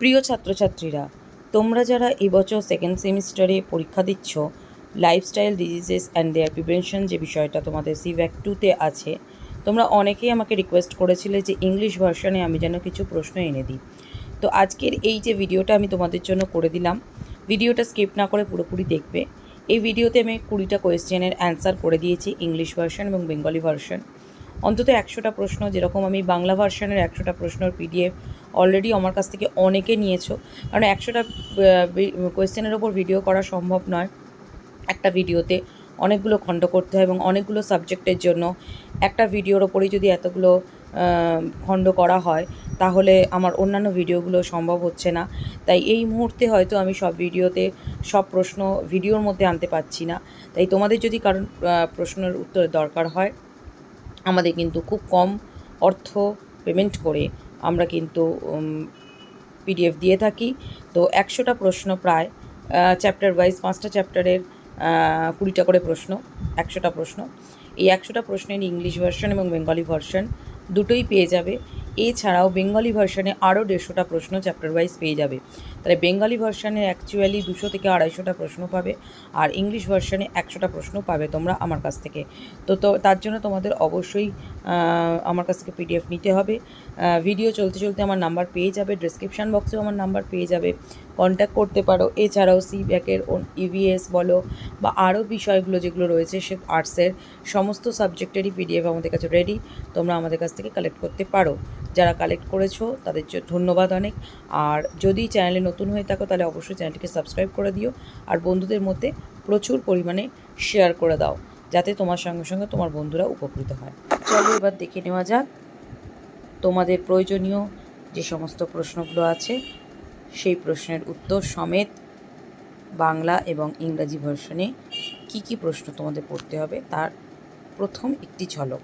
প্রিয় ছাত্রছাত্রীরা, তোমরা যারা এবছর সেকেন্ড সেমিস্টারে পরীক্ষা দিচ্ছ lifestyle diseases and their prevention যে বিষয়টা তোমাদের সিভ্যাক টুতে আছে, তোমরা অনেকেই আমাকে রিকোয়েস্ট করেছিলে যে ইংলিশ ভার্সনে আমি যেন কিছু প্রশ্ন এনে দিই। তো আজকের এই যে ভিডিওটা আমি তোমাদের জন্য করে দিলাম ভিডিওটা স্কিপ না করে পুরোপুরি দেখবে। এই ভিডিওতে আমি কুড়িটা কোয়েশ্চেনের অ্যান্সার করে দিয়েছি ইংলিশ ভার্সন এবং বেঙ্গলি ভার্সন অন্তত একশোটা প্রশ্ন, যেরকম আমি বাংলা ভার্সনের একশোটা প্রশ্নের পিডিএফ অলরেডি আমার কাছ থেকে অনেকে নিয়েছো। কারণ একশোটা কোয়েশ্চেনের ওপর ভিডিও করা সম্ভব নয় একটা ভিডিওতে অনেকগুলো খণ্ড করতে হয় এবং অনেকগুলো সাবজেক্টের জন্য একটা ভিডিওর ওপরেই যদি এতগুলো খণ্ড করা হয়, তাহলে আমার অন্যান্য ভিডিওগুলো সম্ভব হচ্ছে না। তাই এই মুহূর্তে হয়তো আমি সব ভিডিওতে সব প্রশ্ন ভিডিওর মধ্যে আনতে পারছি না। তাই তোমাদের যদি কারণ প্রশ্নের উত্তর দরকার হয়, আমাদের কিন্তু খুব কম অর্থ পেমেন্ট করে আমরা কিন্তু পিডিএফ দিয়ে থাকি। তো একশোটা প্রশ্ন প্রায় চ্যাপ্টার ওয়াইজ পাঁচটা চ্যাপ্টারের কুড়িটা করে প্রশ্ন, একশোটা প্রশ্ন। এই একশোটা প্রশ্নের ইংলিশ ভার্সন এবং বেঙ্গলি ভার্সন দুটোই পেয়ে যাবে। এছাড়াও বেঙ্গলি ভার্সনে আরও দেড়শোটা প্রশ্ন চ্যাপ্টার ওয়াইজ পেয়ে যাবে। তাহলে বেঙ্গলি ভার্সানে অ্যাকচুয়ালি দুশো থেকে আড়াইশোটা প্রশ্ন পাবে আর ইংলিশ ভার্সানে একশোটা প্রশ্ন পাবে তোমরা আমার কাছ থেকে। তো তো তার জন্য তোমাদের অবশ্যই আমার কাছ থেকে পিডিএফ নিতে হবে। ভিডিও চলতে চলতে আমার নাম্বার পেয়ে যাবে ডিসক্রিপশান বক্সেও আমার নাম্বার পেয়ে যাবে। কন্ট্যাক্ট করতে পারো। এছাড়াও সি ব্যাকের ইভিএস বলো বা আরও বিষয়গুলো যেগুলো রয়েছে সে আর্টসের সমস্ত সাবজেক্টেরই পিডিএফ আমাদের কাছে রেডি তোমরা আমাদের কাছ থেকে কালেক্ট করতে পারো। যারা কালেক্ট করেছ তাদের ধন্যবাদ অনেক। আর যদি চ্যানেলে নতুন হয়ে থাকো, তাহলে অবশ্যই চ্যানেলটিকে সাবস্ক্রাইব করে দিও আর বন্ধুদের মধ্যে প্রচুর পরিমাণে শেয়ার করে দাও, যাতে তোমার সঙ্গে সঙ্গে তোমার বন্ধুরা উপকৃত হয়। চলো এবার দেখে নেওয়া যাক তোমাদের প্রয়োজনীয় যে সমস্ত প্রশ্নগুলো আছে, সেই প্রশ্নের উত্তর সমেত বাংলা এবং ইংরাজি ভার্সনে কি কি প্রশ্ন তোমাদের পড়তে হবে, তার প্রথম একটি ঝলক।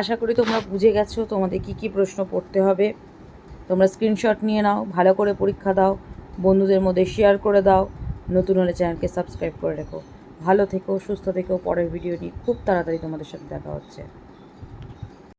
আশা করি তোমরা বুঝে গেছো তোমাদের কি কি প্রশ্ন পড়তে হবে। তোমরা স্ক্রিনশট নিয়ে নাও, ভালো করে পরীক্ষা দাও, বন্ধুদের মধ্যে শেয়ার করে দাও, নতুন হলে চ্যানেলকে সাবস্ক্রাইব করে রেখো। ভালো থেকো, সুস্থ থেকো, পরের ভিডিও নিয়ে খুব তাড়াতাড়ি তোমাদের সাথে দেখা হচ্ছে।